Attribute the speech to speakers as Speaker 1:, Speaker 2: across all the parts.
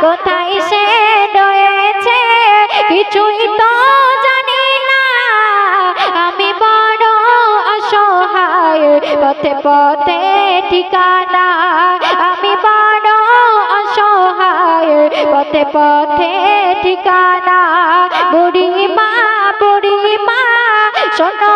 Speaker 1: কোথায় সে কিছুই অসহায়, পথে পথে ঠিকানা। আমি বড় অসহায়, পথে পথে ঠিকানা। বুড়ি মা বুড়ি মা শোনো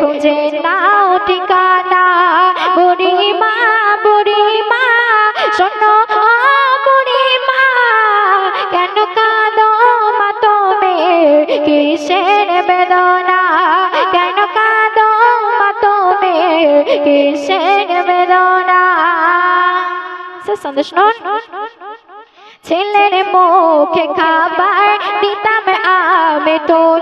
Speaker 1: খুঁজে নাও ঠিকানা। বুড়ি মা বুড়ি মা শোনো আ বুড়ি মা কেন কাঁদো মা তুমি? কিসের বেদনা? কেন কাঁদো মা তুমি? কিসের বেদনা? সন্দেশ ছেলের মুখে খাবার দিতাম আমি ছেলের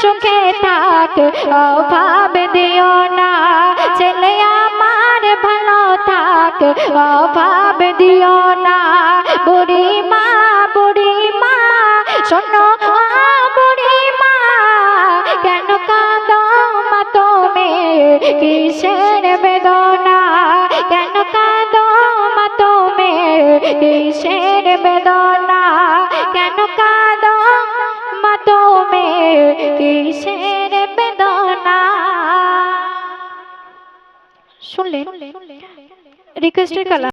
Speaker 1: সুখে থাক, অভাব দিও না। ছেলে আমার ভালো থাক, অভাব দিও না। বুড়ি মা বুড়ি মা শোনো বুড়ি মা কেন কাঁদো মা তুমি? কিসের বেদনা? কেন কাঁদো মা তুমি? কিসের বেদনা? কেন কাঁদো কিসের বেদনা? শুনলেন? রিকোয়েস্টের কালা